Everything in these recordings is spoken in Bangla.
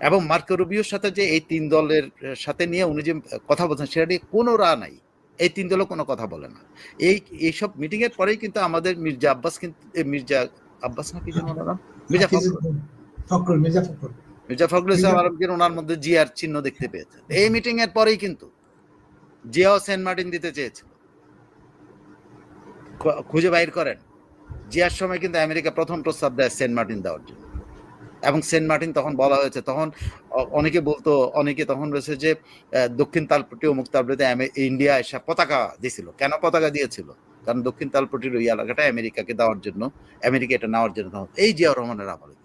এবং মার্কো রুবিওর সাথে যে এই তিন দলের সাথে নিয়ে উনি যে কথা বলছেন সেটা নিয়ে কোনো রা নাই। এই তিন দলও কোনো কথা বলে না। এই এইসব মিটিং এর পরেই কিন্তু আমাদের মির্জা আব্বাস কিন্তু মির্জা আব্বাস না কি ওনার নাম? মির্জা ফখরুল। মির্জা ফখরুল। মির্জা ফখরুল ইসলাম আলমগীর ওনার মধ্যে জিয়ার চিহ্ন দেখতে পেয়েছেন এই মিটিং এর পরেই কিন্তু জিয়াও সেন্ট মার্টিন দিতে চেয়েছিল। খুঁজে বাইর করেন। জিয়ার সময় কিন্তু আমেরিকা প্রথম প্রস্তাব দেয় সেন্ট মার্টিন দেওয়ার জন্য। এবং সেন্ট মার্টিন তখন বলা হয়েছে, তখন অনেকে বলতো, অনেকে তখন রয়েছে যে দক্ষিণ তালপট্টি ও মুখ তালপট্টিতে ইন্ডিয়া এসে পতাকা দিয়েছিল কেন পতাকা দিয়েছিল? কারণ দক্ষিণ তালপট্টির ওই এলাকাটা আমেরিকাকে দেওয়ার জন্য, আমেরিকা এটা নেওয়ার জন্য। এই জিয়াউর রহমানের আমলে।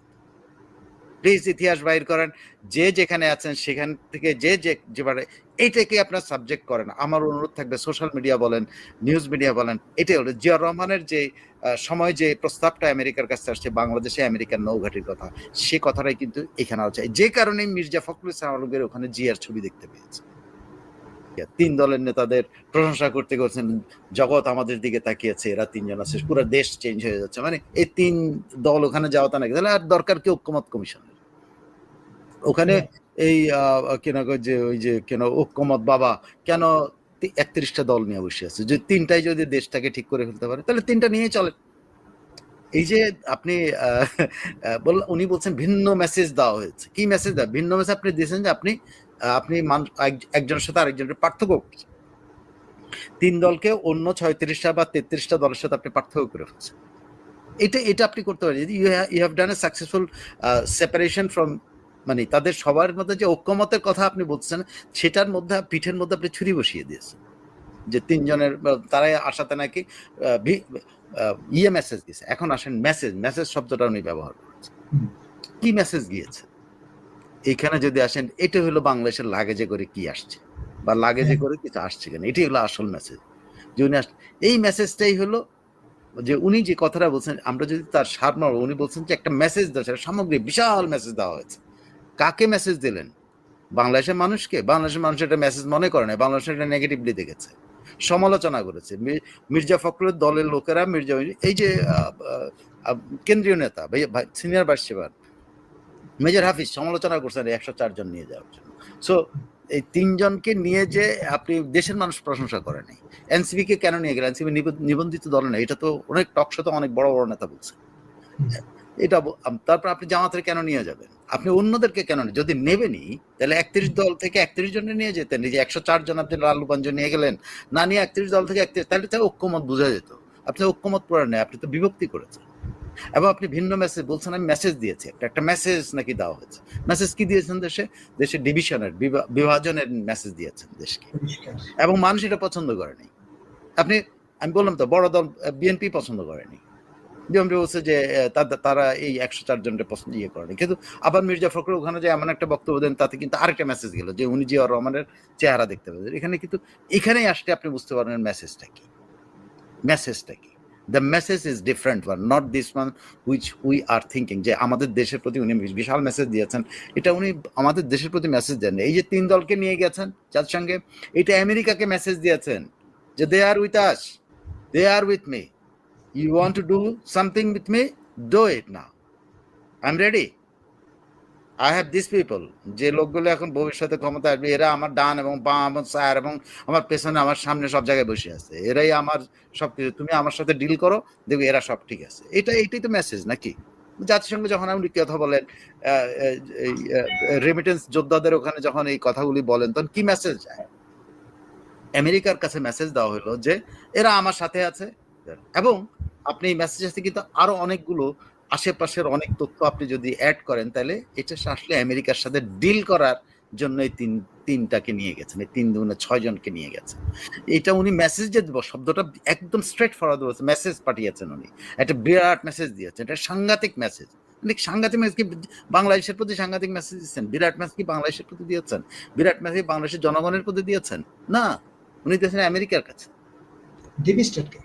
প্লিজ ইতিহাস বাইর করেন, যে যেখানে আছেন সেখান থেকে যে যেবারে, এইটাকে আপনার সাবজেক্ট করেন। আমার অনুরোধ থাকবে সোশ্যাল মিডিয়া বলেন নিউজ মিডিয়া বলেন, এটাই হলো জিয়া রহমানের যে সময় যে প্রস্তাবটা আমেরিকার কাছে আসছে, বাংলাদেশে আমেরিকার নৌঘাটির কথা, সে কথাটাই কিন্তু এখানে আছে যে কারণে মির্জা ফখরুল ইসলাম আলমগীর ওখানে জিয়ার ছবি দেখতে পেয়েছে। তিন দলের নেতাদের প্রশংসা করতে করছেন জগৎ আমাদের দিকে তাকিয়েছে এরা তিনজন আছে পুরো দেশ চেঞ্জ হয়ে যাচ্ছে। মানে এই তিন দল ওখানে যাওয়া নাকি? তাহলে আর দরকার কি ঐক্যমত কমিশনের? ওখানে এই আহ, কেন যে ওই যে কেন ঐক্যমত বাবা কেন একত্রিশটা দল নিয়ে বসে আছে? যে তিনটাই যদি দেশটাকে ঠিক করে ফেলতে পারে তাহলে তিনটা নিয়ে চলে। এই যে আপনি উনি বলছেন ভিন্ন মেসেজ দেওয়া হয়েছে। কি মেসেজ দেওয়া? ভিন্ন মেসেজ আপনি দিয়েছেন যে আপনি আপনি একজনের সাথে আরেকজনের পার্থক্য করছেন। তিন দলকে অন্য ছয়ত্রিশটা বা তেত্রিশটা দলের সাথে আপনি পার্থক্য করে ফেলছেন। এটা এটা আপনি করতে পারেন। You you have done a successful separation from মানে তাদের সবার মধ্যে যে ঐক্যমতের কথা আপনি বলছেন, সেটার মধ্যে, পিঠের মধ্যে আপনি ছুরি বসিয়ে দিয়েছেন। যে তিনজনের তারাই আসাতে নাকি ইয়ে মেসেজ দিয়েছে। এখন আসেন মেসেজ মেসেজ শব্দটা উনি ব্যবহার করেছেন। কি মেসেজ গিয়েছে এইখানে যদি আসেন এটা হলো বাংলাদেশের লাগেজে করে কি আসছে বা লাগেজে হ্যাঁ। করে কিছু আসছে কেন এটাই হলো আসল মেসেজ যে উনি আস- এই মেসেজটাই হলো যে উনি যে কথাটা বলছেন আমরা যদি তার সারমর্ম উনি বলছেন যে একটা মেসেজ দেওয়া সেটা সামগ্রিক বিশাল মেসেজ দেওয়া হয়েছে। কাকে মেসেজ দিলেন? বাংলাদেশের মানুষকে? বাংলাদেশের মানুষ এটা মেসেজ মনে করে না বাংলাদেশ এটা নেগেটিভলি দেখেছে। সমালোচনা করেছে। মির্জা ফখরুলের দলের লোকেরা, মির্জা এই যে কেন্দ্রীয় নেতা senior vice chairman, major Hafiz সমালোচনা করছেন একশো চারজন নিয়ে যাওয়ার জন্য। সো এই তিনজনকে নিয়ে যে আপনি দেশের মানুষ প্রশংসা করে নাই। এনসিপি কে কেন নিয়ে গেলেন? এনসিপি নিবন্ধিত দল না এটা তো অনেক টকশো তো অনেক বড় বড় নেতা বলছে। এটা তারপর আপনি জামাতের কেন নিয়ে যাবেন? আপনি অন্যদেরকে কেন যদি নেবেনি তাহলে একত্রিশ দল থেকে একত্রিশ জনে নিয়ে যেতেন। এই যে একশো চার জন আপনি লালুগঞ্জ নিয়ে গেলেন না নিয়ে একত্রিশ দল থেকে একত্রিশ তাহলে তো ঐক্যমত বোঝা যেত। আপনি ঐক্যমত করে নেই আপনি তো বিভক্তি করেছেন। এবং আপনি ভিন্ন মেসেজ বলছেন আমি মেসেজ দিয়েছি। একটা একটা মেসেজ নাকি দেওয়া হয়েছে। মেসেজ কি দিয়েছেন দেশে? দেশে ডিভিশনের বিভাজনের মেসেজ দিয়েছেন দেশকে। এবং মানুষ এটা পছন্দ করেনি আপনি আমি বললাম তো বড় দল বিএনপি পছন্দ করেনি বিএনপি বলছে যে তারা এই একশো চার জনকে পছন্দ ইয়ে করেনি। কিন্তু আবার মির্জা ফখরুল ওখানে যে এমন একটা বক্তব্য দেন, তাতে কিন্তু আরেকটা মেসেজ গেল যে, উনি জিয়া রহমানের চেহারা দেখতে পেয়েছেন এখানে কিন্তু, এখানেই আসলে আপনি বুঝতে পারবেন মেসেজটা কি। মেসেজটা কি। The message is different one not this one which we are thinking যে, আমাদের দেশের প্রতি উনি বিশাল মেসেজ দিয়েছেন। এটা উনি আমাদের দেশের প্রতি মেসেজ দেন এই যে তিন দলকে নিয়ে গেছেন যার সঙ্গে, এটা আমেরিকাকে মেসেজ দিয়েছেন যে they are with us they are with me want to do something with me do it না I am ready I have this people যে লোকগুলো এখন ভবিষ্যতে ক্ষমতা আসবে, এরা আমার ডান এবং বাম এবং সার এবং আমার পেছনে, আমার সামনে সব জায়গায় বসে আছে। এরাই আমার সব কিছু তুমি আমার সাথে ডিল করো, দেখবে এরা সব ঠিক আছে। এটা এইটাই তো মেসেজ নাকি? জাতিসংঘে যখন আপনি কথা বলেন রেমিটেন্স যোদ্ধাদের ওখানে যখন এই কথাগুলি বলেন, তখন কি মেসেজ যায়? আমেরিকার কাছে মেসেজ দেওয়া হলো যে, এরা আমার সাথে আছে। এবং আপনি এই মেসেজে কিন্তু আরও অনেকগুলো আশেপাশের অনেক তথ্য আপনি যদি অ্যাড করেন, তাহলে এটা আসলে আমেরিকার সাথে ডিল করার জন্য এই তিন, তিনটাকে নিয়ে গেছেন, এই তিন দুগুণে ছয় জনকে নিয়ে গেছেন। এটা উনি মেসেজ যে শব্দটা একদম স্ট্রেট ফরওয়ার্ড বলছে মেসেজ পাঠিয়েছেন উনি। একটা বিরাট মেসেজ দিয়েছেন, এটা সাংঘাতিক মেসেজ অনেক সাংঘাতিক মেসেজ কি বাংলাদেশের প্রতি সাংঘাতিক মেসেজ দিচ্ছেন? বিরাট মেসেজ কি বাংলাদেশের প্রতি দিয়েছেন? বিরাট মেসেজ বাংলাদেশের জনগণের প্রতি দিয়েছেন? না, উনি দিয়েছেন আমেরিকার কাছে। ডিভিস্টেটকে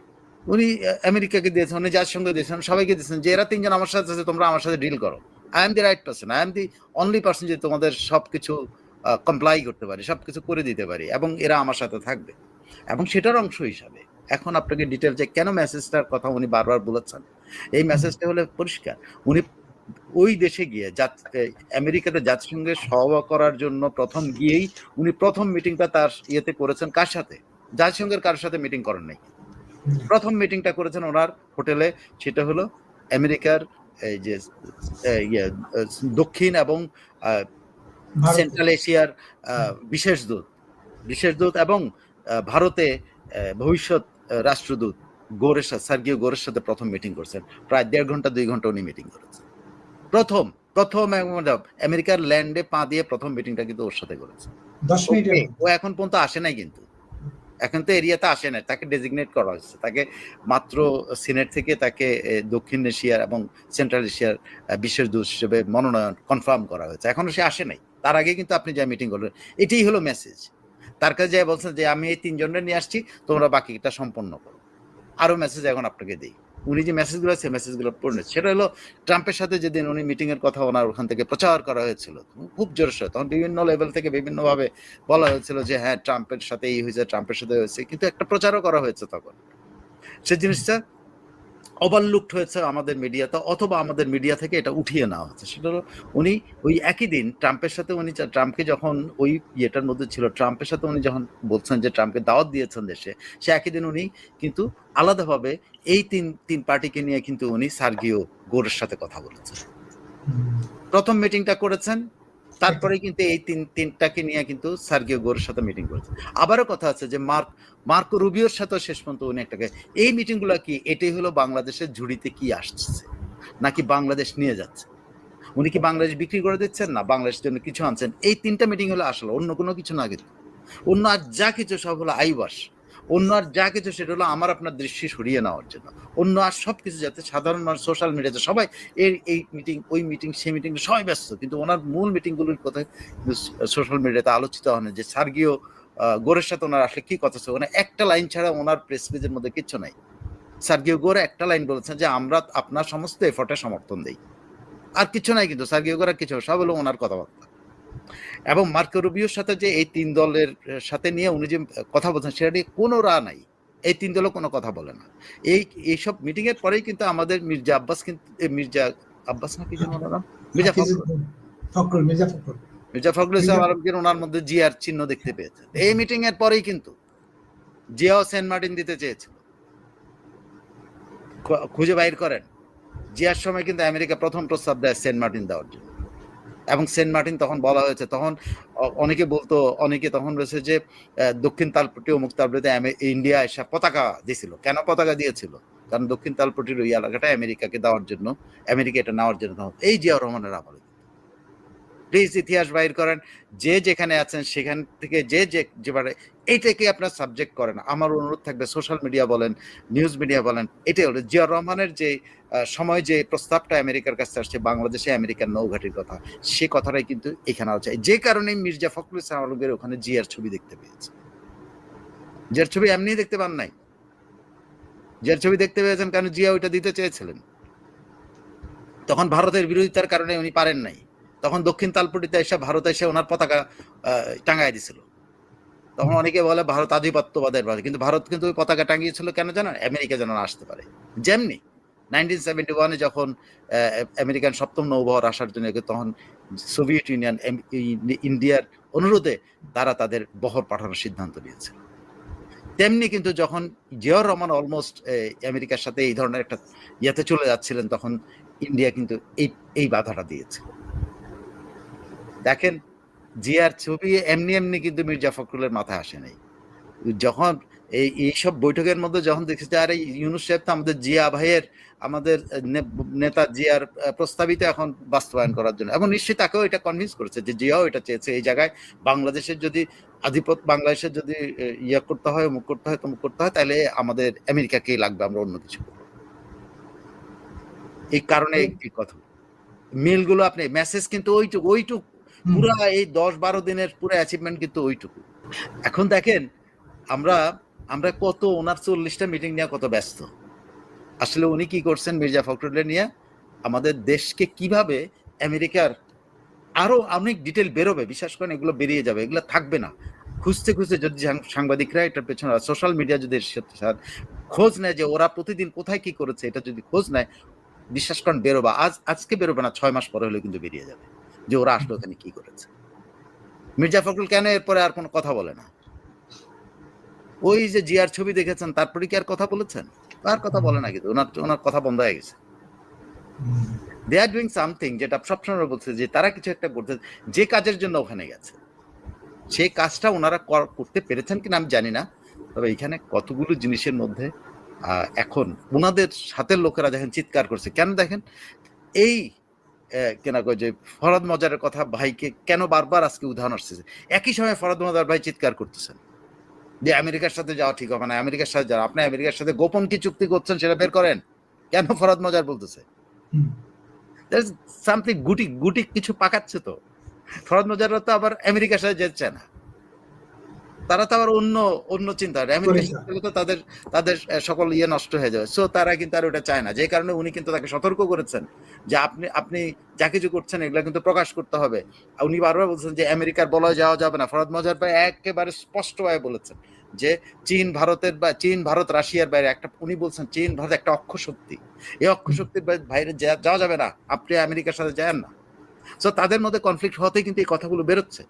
উনি আমেরিকাকে দিয়েছেন, উনি যার সঙ্গে দিয়েছেন সবাইকে দিয়েছেন যে এরা তিনজন আমার সাথে আছে, তোমরা আমার সাথে ডিল করো। I am the right person I am the only person যে তোমাদের সবকিছু কমপ্লাই করতে পারি, সবকিছু করে দিতে পারি, এবং এরা আমার সাথে থাকবে। এবং সেটার অংশ হিসাবে, এখন আপনাকে ডিটেল যে কেন মেসেজটার কথা উনি বারবার বলেছেন, এই মেসেজটা হলে পরিষ্কার। উনি ওই দেশে গিয়ে জাত- আমেরিকাতে জাতিসংঘে সভা করার জন্য প্রথম গিয়েই উনি প্রথম মিটিংটা তার ইয়েতে করেছেন, কার সাথে? জাতিসংঘের কার সাথে মিটিং করেন নাই। প্রথম মিটিংটা করেছেন ওনার হোটেলে সেটা হলো আমেরিকার এই যে ইয়ে, দক্ষিণ এবং সেন্ট্রাল এশিয়ার বিশেষ দূত বিশেষ দূত এবং ভারতে ভবিষ্যৎ রাষ্ট্রদূত গোরের সাথে সার্গিও গোরের সাথে প্রথম মিটিং করছেন। প্রায় দেড় ঘণ্টা দুই ঘণ্টা উনি মিটিং করেছেন। প্রথম প্রথম আমেরিকার ল্যান্ডে পা দিয়ে প্রথম মিটিংটা কিন্তু ওর সাথে করেছে দশ ও এখন পর্যন্ত আসে নাই কিন্তু। এখন তো এরিয়াতে আসে না, তাকে ডেজিগনেট করা হয়েছে। তাকে মাত্র সিনেট থেকে তাকে দক্ষিণ এশিয়ার এবং সেন্ট্রাল এশিয়ার বিশ্বের দূত হিসেবে মনোনয়ন কনফার্ম করা হয়েছে। এখনও সে আসে নাই। তার আগে কিন্তু আপনি যা মিটিং করলেন, এটাই হলো মেসেজ তার কাছে যাই বলছেন যে, আমি এই তিনজনের নিয়ে আসছি, তোমরা বাকিটা সম্পন্ন করো। আরও মেসেজ এখন আপনাকে দিই। উনি যে মেসেজগুলো আছে মেসেজগুলো পড়লেন সেটা হলো, ট্রাম্পের সাথে যেদিন উনি মিটিংয়ের কথা ওনার ওখান থেকে প্রচার করা হয়েছিল, খুব জোরসে তখন বিভিন্ন লেভেল থেকে বিভিন্নভাবে বলা হয়েছিল যে হ্যাঁ ট্রাম্পের সাথে এই হয়েছে, ট্রাম্পের সাথে হয়েছে, কিন্তু একটা প্রচারও করা হয়েছে তখন। সে জিনিসটা ওভারলুকড হয়েছে আমাদের মিডিয়াতে অথবা আমাদের মিডিয়া থেকে এটা উঠিয়ে নেওয়া হচ্ছে। সেটা হলো উনি ওই একই দিন ট্রাম্পের সাথে উনি ট্রাম্পকে যখন ওই ইয়েটার মধ্যে ছিল, ট্রাম্পের সাথে উনি যখন বলছেন যে ট্রাম্পকে দাওয়াত দিয়েছেন দেশে, সে একই দিন উনি কিন্তু আলাদাভাবে এই তিন তিন পার্টিকে নিয়ে কিন্তু উনি সার্গিও গোরের সাথে কথা বলেছেন। প্রথম মিটিংটা করেছেন তারপরে কিন্তু এই তিন, তিনটাকে নিয়ে কিন্তু সার্গিও গোরের সাথে মিটিং করেছে। আবারও কথা আছে যে মার্ক, মার্কো রুবিওর সাথে শেষ পর্যন্ত উনি একটাকে এই মিটিংগুলো কি, এটাই হলো বাংলাদেশের ঝুড়িতে কি আসছে? নাকি বাংলাদেশ নিয়ে যাচ্ছে? উনি কি বাংলাদেশ বিক্রি করে দিচ্ছেন না বাংলাদেশের জন্য কিছু আনছেন? এই তিনটা মিটিং হলো আসলে, অন্য কোনো কিছু না কিন্তু। অন্য আর যা কিছু সব হলো আইবাস অন্য আর যা কিছু, সেটা হলো আমার আপনার দৃষ্টি সরিয়ে নেওয়ার জন্য। অন্য আর সব কিছু যাতে সাধারণ মানুষ সোশ্যাল মিডিয়াতে সবাই এর এই মিটিং ওই মিটিং সেই মিটিং সবাই ব্যস্ত। কিন্তু ওনার মূল মিটিংগুলোর কথা সোশ্যাল মিডিয়াতে আলোচিত হয় না যে সার্গীয় গোরের সাথে ওনার আসলে কি কথা ছিল একটা লাইন ছাড়া ওনার প্রেস পেজের মধ্যে কিচ্ছু নাই। সার্গীয় গোরে একটা লাইন বলেছেন যে, আমরা আপনার সমস্ত এফর্টে সমর্থন দিই। আর কিছু নাই কিন্তু সার্গীয় গোরা কিছু, সব হলো ওনার কথাবার্তা। এবং মার্কো রুবিওর সাথে যে এই তিন দলের সাথে নিয়ে উনি যে কথা বলছেন সেটা নিয়ে কোনো রা নাই। এই তিন দলও কোনো কথা বলে না। এই এইসব মিটিং এর পরেই কিন্তু আমাদের মির্জা আব্বাস কিন্তু মির্জা আব্বাস না কি যেন নাম? মির্জা ফখরুল। মির্জা ফখরুল। মির্জা ফখরুল ইসলাম আলমগীর ওনার মধ্যে জিয়ার চিহ্ন দেখতে পেয়েছে। এই মিটিং এর পরেই কিন্তু জিয়াও সেন্ট মার্টিন দিতে চেয়েছিল। খুঁজে বাইর করেন। জিয়ার সময় কিন্তু আমেরিকা প্রথম প্রস্তাব দেয় সেন্ট মার্টিন দেওয়ার জন্য। এবং সেন্ট মার্টিন তখন বলা হয়েছে, তখন অনেকে বলতো, অনেকে তখন রয়েছে যে দক্ষিণ তালপট্টি ও মুক্তাবৃতে ইন্ডিয়া এসে পতাকা দিয়েছিল। কেন পতাকা দিয়েছিল? কারণ দক্ষিণ তালপট্টির ওই এলাকাটা আমেরিকাকে দেওয়ার জন্য, আমেরিকা এটা নেওয়ার জন্য। এই জিয়াউর রহমানের আমলে। প্লিজ ইতিহাস বাইর করেন, যে যেখানে আছেন সেখান থেকে যে যে যেবারে এইটাকে আপনার সাবজেক্ট করেন। আমার অনুরোধ থাকবে সোশ্যাল মিডিয়া বলেন নিউজ মিডিয়া বলেন, এটাই হলো জিয়াউর রহমানের যে সময় যে প্রস্তাবটা আমেরিকার কাছে আসছে, বাংলাদেশে আমেরিকার নৌঘাটির কথা, সে কথাটাই কিন্তু এখানে আছে যে কারণে মির্জা ফখরুল ইসলাম আলমগীর ওখানে জিয়ার ছবি দেখতে পেয়েছে। জিয়ার ছবি এমনি দেখতে পান নাই। জিয়ার ছবি দেখতে পেয়েছেন কারণ জিয়া ওইটা দিতে চেয়েছিলেন। তখন ভারতের বিরোধিতার কারণে উনি পারেন নাই। তখন দক্ষিণ তালপট্টিতে এসে ভারত এসে ওনার পতাকা আহ, টাঙ্গায় দিছিল। তখন অনেকে বলে ভারত আধিপত্যবাদের ভারত কিন্তু ভারত কিন্তু ওই পতাকা টাঙ্গিয়েছিল কেন জানেন? আমেরিকা যেন আসতে পারে। যেমনি নাইনটিন সেভেন্টি ওয়ানে যখন আমেরিকান সপ্তম নৌবহর আসার জন্য তখন সোভিয়েত ইউনিয়ন ইন্ডিয়ার অনুরোধে তারা তাদের বহর পাঠানোর সিদ্ধান্ত নিয়েছিল। তেমনি কিন্তু যখন জিয়াউর রহমান অলমোস্ট আমেরিকার সাথে এই ধরনের একটা ইয়েতে চলে যাচ্ছিলেন তখন ইন্ডিয়া কিন্তু এই এই বাধাটা দিয়েছে দেখেন জিয়ার ছবি এমনি এমনি কিন্তু মির্জা ফখরুলের মাথায় আসে নাই। যখন এই এইসব বৈঠকের মধ্যে যখন দেখেছি আরে ইউনুস সাহেব তো আমাদের জিয়া ভাইয়ের আমাদের নেতা জিয়ার প্রস্তাবিত এখন বাস্তবায়ন করার জন্য। এবং নিশ্চয়ই তাকেও এটা কনভিন্স করেছে যে জিয়াও এটা চেয়েছে এই জায়গায়। বাংলাদেশের যদি আধিপত্য বাংলাদেশের যদি ইয়ে করতে হয় মুখ করতে হয় তমুক করতে হয় তাহলে আমাদের আমেরিকাকেই লাগবে আমরা অন্য কিছু করব। এই কারণে এই এই কথা। মেলগুলো আপনি মেসেজ কিন্তু ওইটুক ওইটুকু পুরা এই দশ বারো দিনের পুরো অ্যাচিভমেন্ট কিন্তু ওইটুকু। এখন দেখেন, আমরা আমরা কত ওনার চল্লিশটা মিটিং নিয়ে কত ব্যস্ত। আসলে উনি কি করছেন মির্জা ফখরুলের নিয়ে? আমাদের দেশকে কীভাবে আমেরিকার আরও অনেক ডিটেল বেরোবে, বিশ্বাস করেন এগুলো বেরিয়ে যাবে, এগুলো থাকবে না। খুঁজতে খুঁজতে যদি সাংবাদিকরা এটার পেছনে সোশ্যাল মিডিয়া যদি খোঁজ নেয় যে ওরা প্রতিদিন কোথায় কি করেছে, এটা যদি খোঁজ নেয়, বিশ্বাস করেন বেরোবা। আজ, আজকে বেরোবে না, ছয় মাস পরে হলে কিন্তু বেরিয়ে যাবে। যে ওরা আসলো ওখানে কি করেছে। মির্জা ফখরুল কেন এরপরে আর কোনো কথা বলে না? ওই যে জিয়ার ছবি দেখেছেন, তারপরে কি আর কথা বলেছেন? আর কথা বলে না কিন্তু, ওনার ওনার কথা বন্ধ হয়ে গেছে। দে আর ডুইং সামথিং যেটা সবসময় বলছে যে তারা কিছু একটা করতে যে কাজের জন্য ওখানে গেছে। সেই কাজটা ওনারা কর- করতে পেরেছেন কিনা আমি জানি না, তবে এখানে কতগুলো জিনিসের মধ্যে এখন ওনাদের সাথের লোকেরা দেখেন, চিৎকার করছে। কেন দেখেন? এই কেনা কয় যে ফরাদ মজারের কথা ভাইকে কেন বারবার আজকে উদাহরণ আসতেছে একই সময় ফরদ মজার ভাই চিৎকার করতেছেন। যে আমেরিকার সাথে যাওয়া ঠিক হবে না আমেরিকার সাথে যাওয়া আপনি আমেরিকার সাথে গোপন কি চুক্তি করছেন সেটা বের করেন। কেন ফরাদ মজার বলতেছে? সামথিং গুটি গুটি কিছু পাকাচ্ছে তো। ফরদ মজাররা তো আবার আমেরিকার সাথে যেতে চায় না। তারা তো আবার অন্য অন্য চিন্তা তো তাদের তাদের সকল ইয়ে নষ্ট হয়ে যাবে। সো তারা কিন্তু আর ওটা চায় না। যে কারণে উনি কিন্তু তাকে সতর্ক করেছেন যে আপনি আপনি যা কিছু করছেন এগুলো কিন্তু প্রকাশ করতে হবে। উনি বারবার বলছেন যে আমেরিকার বলা যাওয়া যাবে না। ফরদ মজার ভাই একেবারে স্পষ্টভাবে বলেছেন যে চীন ভারতের বা চীন ভারত রাশিয়ার বাইরে একটা উনি বলছেন চীন ভারত একটা অক্ষ শক্তি। এই অক্ষ শক্তির বাইরে- বাইরে যাওয়া যাবে না। আপনি আমেরিকার সাথে যান না। সো তাদের মধ্যে কনফ্লিক্ট হতেই কিন্তু এই কথাগুলো বেরোচ্ছে।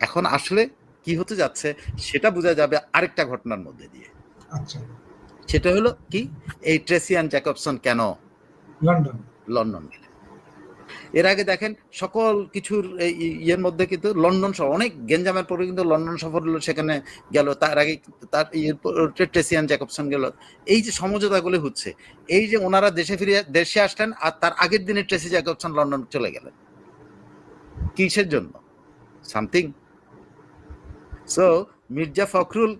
এখন আসলে কি হতে যাচ্ছে সেটা বোঝা যাবে আরেকটা ঘটনার মধ্যে দিয়ে। আচ্ছা। সেটা হলো কি? এই ট্রেসিয়ান জ্যাকবসন কেন লন্ডন? লন্ডন গেলেন? এর আগে দেখেন সকল কিছুর ইয়ের মধ্যে কিন্তু লন্ডন সফর অনেক গেঞ্জামের পরে কিন্তু লন্ডন সফর হলো সেখানে গেল তার আগে তার ট্রেসিয়ান জ্যাকবসন গেল। এই যে সমঝোতাগুলো হচ্ছে এই যে ওনারা দেশে ফিরে দেশে আসলেন আর তার আগের দিনে ট্রেসি জ্যাকবসন লন্ডন চলে গেলেন। কিসের জন্য? সামথিং। সো মির্জা ফখরুল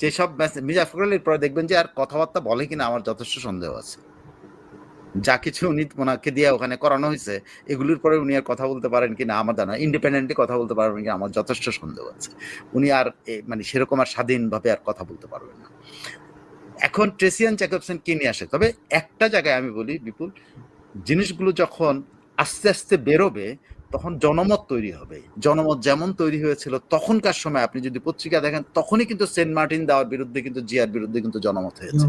যেসব মির্জা ফখরুল এর পরে দেখবেন যে আর কথাবার্তা বলে কিনা আমার যথেষ্ট সন্দেহ আছে। যা কিছু উনি ওনাকে দিয়ে ওখানে করানো হয়েছে, এগুলির পরে উনি আর কথা বলতে পারেন কিনা আমার জানা ইন্ডিপেন্ডেন্টলি কথা বলতে পারবেন কিনা আমার যথেষ্ট সন্দেহ আছে। উনি আর মানে সেরকম আর স্বাধীনভাবে আর কথা বলতে পারবেন না। এখন ট্রেসিয়ান জ্যাকবসন কি নিয়ে আসে? তবে একটা জায়গায় আমি বলি, বিপুল, জিনিসগুলো যখন আস্তে আস্তে বেরোবে তখন জনমত তৈরি হবে। জনমত যেমন তৈরি হয়েছিল তখনকার সময় আপনি যদি পত্রিকা দেখেন তখনই কিন্তু সেন্ট মার্টিন দেওয়ার বিরুদ্ধে কিন্তু জিয়ার বিরুদ্ধে কিন্তু জনমত হয়েছে।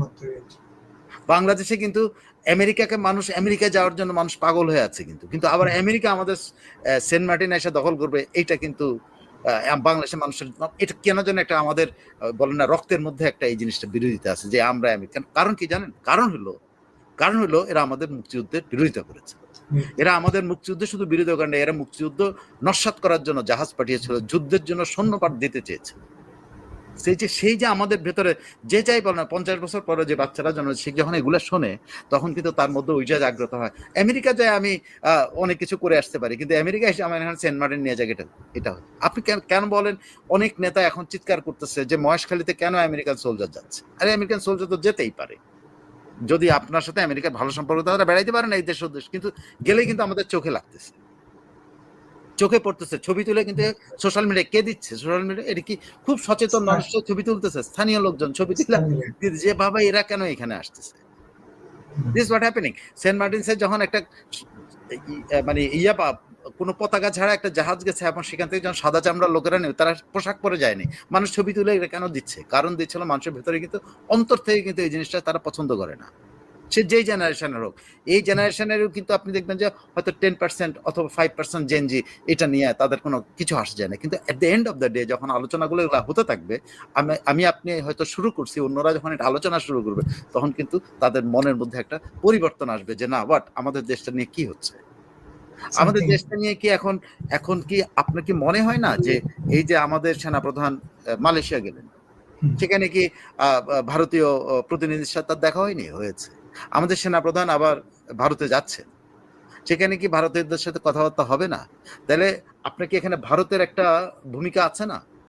বাংলাদেশে কিন্তু আমেরিকাকে মানুষ আমেরিকায় যাওয়ার জন্য মানুষ পাগল হয়ে আছে কিন্তু। কিন্তু আবার আমেরিকা আমাদের সেন্ট মার্টিন এসে দখল করবে এইটা কিন্তু বাংলাদেশের মানুষের এটা কেন যেন একটা আমাদের বলেন না রক্তের মধ্যে একটা এই জিনিসটা বিরোধিতা আছে যে আমরা আমেরিকান। কারণ কি জানেন? কারণ হলো কারণ হলো এরা আমাদের মুক্তিযুদ্ধের বিরোধিতা করেছে। এরা আমাদের মুক্তিযুদ্ধে শুধু বিরোধিতা করেন না, এরা মুক্তিযুদ্ধ নস্বাত করার জন্য জাহাজ পাঠিয়েছিল যুদ্ধের জন্য সৈন্যপাঠ দিতে চেয়েছে। সেই যে সেই যে আমাদের ভেতরে যে যাই বল না পঞ্চাশ বছর পরে যে বাচ্চারা জন্ম সে যখন এগুলো শোনে তখন কিন্তু তার মধ্যে ওইটা জাগ্রত হয়। আমেরিকা যায় আমি আহ, অনেক কিছু করে আসতে পারি কিন্তু আমেরিকা এসে আমার এখানে সেন্ট মার্টিন নিয়ে যাক এটা এটা। আপনি কেন কেন বলেন? অনেক নেতা এখন চিৎকার করতেছে যে মহেশখালীতে কেন আমেরিকান সোলজার যাচ্ছে? আরে আমেরিকান সোলজার তো যেতেই পারে। যদি আপনার সাথে আমেরিকার ভালো সম্পর্ক তাহলে বেড়াইতে পারেন এই দেশ দেশ। কিন্তু গেলেই কিন্তু আমাদের চোখে লাগতেছে। চোখে পড়তেছে ছবি তুলে কিন্তু সোশ্যাল মিডিয়া কে দিচ্ছে? সোশ্যাল মিডিয়া এটা কি খুব সচেতন মানুষ ছবি তুলতেছে? স্থানীয় লোকজন ছবি তুলে যে বাবা এরা কেন এখানে আসতেছে? দিস হোয়াট হ্যাপেনিং সেন্ট মার্টিনসের যখন একটা মানে ইয়া কোনো পতাকা ছাড়া একটা জাহাজ গেছে এবং সেখান থেকে যখন সাদা চামড়া লোকেরা নেই তারা পোশাক পরে যায়নি। মানুষ ছবি তুলে এটা কেন দিচ্ছে? কারণ দিচ্ছিল মানুষের ভেতরে কিন্তু, অন্তর থেকে কিন্তু এই জিনিসটা তারা পছন্দ করে না। সে যেই জেনারেশনের হোক, এই জেনারেশনেরও কিন্তু আপনি দেখবেন যে হয়তো টেন পার্সেন্ট অথবা ফাইভ পার্সেন্ট জেনজি এটা নিয়ে তাদের কোনো কিছু আসে যায় না। কিন্তু at the end of the day যখন আলোচনাগুলো এগুলো হতে থাকবে, আমি আমি আপনি হয়তো শুরু করছি, অন্যরা যখন এটা আলোচনা শুরু করবে, তখন কিন্তু তাদের মনের মধ্যে একটা পরিবর্তন আসবে যে, না হোয়াট আমাদের দেশটা নিয়ে কি হচ্ছে? আমাদের দেশটা নিয়ে কি এখন এখন কি আপনার কি মনে হয় না যে এই যে আমাদের সেনাপ্রধান মালয়েশিয়া গেলেন? সেখানে কি ভারতীয় প্রতিনিধির সাথে তার দেখা হয়নি? হয়েছে। আমাদের সেনাপ্রধান আবার ভারতে যাচ্ছে সেখানে কি ভারতীয়দের সাথে কথাবার্তা হবে না? তাহলে আপনার কি এখানে ভারতের একটা ভূমিকা আছে না?